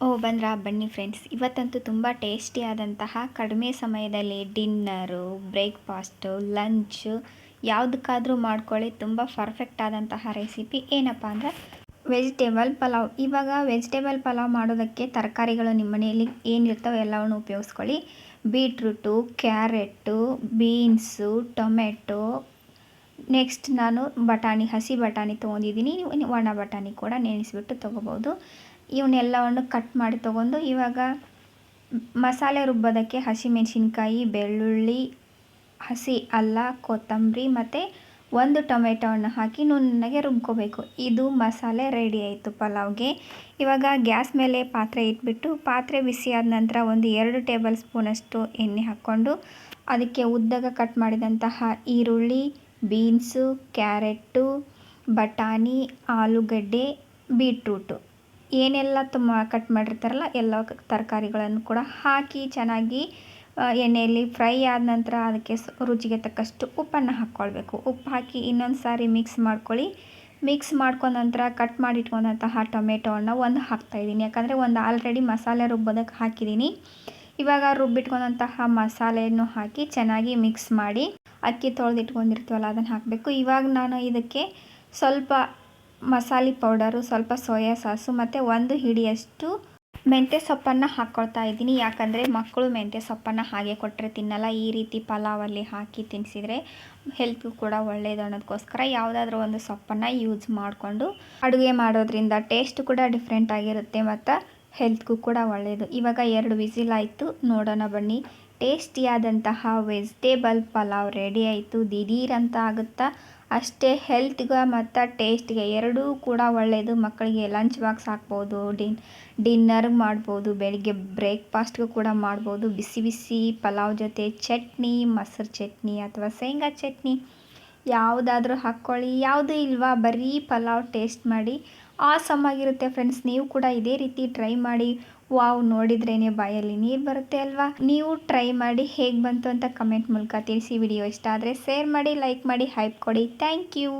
ಓ, ಬಂದ್ರಾ? ಬನ್ನಿ ಫ್ರೆಂಡ್ಸ್ ಇವತ್ತಂತೂ ತುಂಬ ಟೇಸ್ಟಿಯಾದಂತಹ ಕಡಿಮೆ ಸಮಯದಲ್ಲಿ ಡಿನ್ನರು ಬ್ರೇಕ್ಫಾಸ್ಟು ಲಂಚು ಯಾವುದಕ್ಕಾದರೂ ಮಾಡ್ಕೊಳ್ಳಿ. ತುಂಬ ಪರ್ಫೆಕ್ಟ್ ಆದಂತಹ ರೆಸಿಪಿ ಏನಪ್ಪ ಅಂದರೆ ವೆಜಿಟೇಬಲ್ ಪಲಾವ್. ಇವಾಗ ವೆಜಿಟೇಬಲ್ ಪಲಾವ್ ಮಾಡೋದಕ್ಕೆ ತರಕಾರಿಗಳು ನಿಮ್ಮ ಮನೆಯಲ್ಲಿ ಏನಿರ್ತವೆ ಎಲ್ಲವನ್ನು ಉಪಯೋಗಿಸ್ಕೊಳ್ಳಿ. Beetroot carrot beans tomato next ನಾನು ಬಟಾಣಿ, ಹಸಿ ಬಟಾಣಿ ತೊಗೊಂಡಿದ್ದೀನಿ. ನೀವು ಒಣ ಬಟಾಣಿ ಕೂಡ ನೆನೆಸಿಬಿಟ್ಟು ತೊಗೋಬೋದು. ಇವನ್ನೆಲ್ಲವನ್ನು ಕಟ್ ಮಾಡಿ ತೊಗೊಂಡು ಇವಾಗ ಮಸಾಲೆ ರುಬ್ಬೋದಕ್ಕೆ ಹಸಿಮೆಣಸಿನ್ಕಾಯಿ, ಬೆಳ್ಳುಳ್ಳಿ, ಹಸಿ ಅಲ್ಲ, ಕೊತ್ತಂಬರಿ ಮತ್ತು ಒಂದು ಟೊಮೆಟೊವನ್ನು ಹಾಕಿ ನುಣ್ಣಗೆ ರುಬ್ಕೋಬೇಕು. ಇದು ಮಸಾಲೆ ರೆಡಿ ಆಯಿತು ಪಲಾವ್ಗೆ. ಇವಾಗ ಗ್ಯಾಸ್ ಮೇಲೆ ಪಾತ್ರೆ ಇಟ್ಬಿಟ್ಟು ಪಾತ್ರೆ ಬಿಸಿ ಆದ ನಂತರ ಒಂದು ಎರಡು ಟೇಬಲ್ ಸ್ಪೂನಷ್ಟು ಎಣ್ಣೆ ಹಾಕ್ಕೊಂಡು ಅದಕ್ಕೆ ಉದ್ದಗ ಕಟ್ ಮಾಡಿದಂತಹ ಈರುಳ್ಳಿ ಬೀನ್ಸು ಕ್ಯಾರೆಟು ಬಟಾಣಿ, ಆಲೂಗಡ್ಡೆ, ಬೀಟ್ರೂಟು. ಏನೆಲ್ಲ ತುಂಬ ಕಟ್ ಮಾಡಿರ್ತಾರಲ್ಲ, ಎಲ್ಲ ತರಕಾರಿಗಳನ್ನು ಕೂಡ ಹಾಕಿ ಚೆನ್ನಾಗಿ ಎಣ್ಣೆಯಲ್ಲಿ ಫ್ರೈ ಆದ ನಂತರ ಅದಕ್ಕೆ ರುಚಿಗೆ ತಕ್ಕಷ್ಟು ಉಪ್ಪನ್ನು ಹಾಕ್ಕೊಳ್ಬೇಕು. ಉಪ್ಪು ಹಾಕಿ ಇನ್ನೊಂದು ಸಾರಿ ಮಿಕ್ಸ್ ಮಾಡ್ಕೊಳ್ಳಿ. ಮಿಕ್ಸ್ ಮಾಡ್ಕೊಂಡ ನಂತರ ಕಟ್ ಮಾಡಿಟ್ಕೊಂಡಂತಹ ಟೊಮೆಟೊವನ್ನು ಒಂದು ಹಾಕ್ತಾಯಿದ್ದೀನಿ ಯಾಕಂದರೆ ಒಂದು ಆಲ್ರೆಡಿ ಮಸಾಲೆ ರುಬ್ಬೋದಕ್ಕೆ ಹಾಕಿದ್ದೀನಿ. ಇವಾಗ ರುಬ್ಬಿಟ್ಕೊಂಡಂತಹ ಮಸಾಲೆಯನ್ನು ಹಾಕಿ ಚೆನ್ನಾಗಿ ಮಿಕ್ಸ್ ಮಾಡಿ ಅಕ್ಕಿ ತೊಳೆದಿಟ್ಕೊಂಡಿರ್ತೀವಲ್ಲ, ಅದನ್ನು ಹಾಕಬೇಕು. ಇವಾಗ ನಾನು ಇದಕ್ಕೆ ಸ್ವಲ್ಪ ಮಸಾಲೆ ಪೌಡರು, ಸ್ವಲ್ಪ ಸೋಯಾ ಸಾಸು ಮತ್ತು ಒಂದು ಹಿಡಿಯಷ್ಟು ಮೆಂತ್ಯ ಸೊಪ್ಪನ್ನು ಹಾಕ್ಕೊಳ್ತಾ ಇದ್ದೀನಿ. ಯಾಕಂದರೆ ಮಕ್ಕಳು ಮೆಂತ್ಯ ಸೊಪ್ಪನ್ನು ಹಾಗೆ ಕೊಟ್ಟರೆ ತಿನ್ನಲ್ಲ. ಈ ರೀತಿ ಪಲಾವಲ್ಲಿ ಹಾಕಿ ತಿನ್ನಿಸಿದರೆ ಹೆಲ್ತ್ಗೂ ಕೂಡ ಒಳ್ಳೆಯದು ಅನ್ನೋದಕ್ಕೋಸ್ಕರ ಯಾವುದಾದ್ರೂ ಒಂದು ಸೊಪ್ಪನ್ನು ಯೂಸ್ ಮಾಡಿಕೊಂಡು ಅಡುಗೆ ಮಾಡೋದ್ರಿಂದ ಟೇಸ್ಟ್ ಕೂಡ ಡಿಫ್ರೆಂಟ್ ಆಗಿರುತ್ತೆ ಮತ್ತು ಹೆಲ್ತ್ಗೂ ಕೂಡ ಒಳ್ಳೆಯದು ಇವಾಗ ಎರಡು ವಿಸಿಲ್ ಆಯಿತು. ನೋಡೋಣ ಬನ್ನಿ. ಟೇಸ್ಟಿಯಾದಂತಹ ವೆಜಿಟೇಬಲ್ ಪಲಾವ್ ರೆಡಿ ಆಯಿತು. ದಿಢೀರಂತ ಆಗುತ್ತಾ? ಅಷ್ಟೇ ಹೆಲ್ತ್ಗೆ ಮತ್ತು ಟೇಸ್ಟ್ಗೆ ಎರಡೂ ಕೂಡ ಒಳ್ಳೆಯದು ಮಕ್ಕಳಿಗೆ ಲಂಚ್ ಬಾಕ್ಸ್ ಹಾಕ್ಬೋದು, ಡಿನ್ ಡಿನ್ನರ್ಗೆ ಮಾಡ್ಬೋದು, ಬೆಳಿಗ್ಗೆ ಬ್ರೇಕ್ಫಾಸ್ಟ್ಗೂ ಕೂಡ ಮಾಡ್ಬೋದು. ಬಿಸಿ ಬಿಸಿ ಪಲಾವ್ ಜೊತೆ ಚಟ್ನಿ, ಮೊಸರು ಚಟ್ನಿ ಅಥವಾ ಶೇಂಗಾ ಚಟ್ನಿ ಯಾವುದಾದ್ರೂ ಹಾಕ್ಕೊಳ್ಳಿ. ಯಾವುದೂ ಇಲ್ವಾ? ಬರೀ ಪಲಾವ್ ಟೇಸ್ಟ್ ಮಾಡಿ. ಆಸಮ್ ಆಗಿರುತ್ತೆ ಫ್ರೆಂಡ್ಸ್. ನೀವು ಕೂಡ ಇದೇ ರೀತಿ ಟ್ರೈ ಮಾಡಿ. ವಾವ್, ನೋಡಿದ್ರೇ ಬಾಯಲ್ಲಿ ನೀರು ಬರುತ್ತೆ ಅಲ್ವಾ? ನೀವು ಟ್ರೈ ಮಾಡಿ ಹೇಗೆ ಬಂತು ಅಂತ ಕಮೆಂಟ್ ಮೂಲಕ ತಿಳಿಸಿ. ವಿಡಿಯೋ ಇಷ್ಟ ಆದರೆ ಶೇರ್ ಮಾಡಿ ಲೈಕ್ ಮಾಡಿ ಹೈಪ್ ಕೊಡಿ. Thank you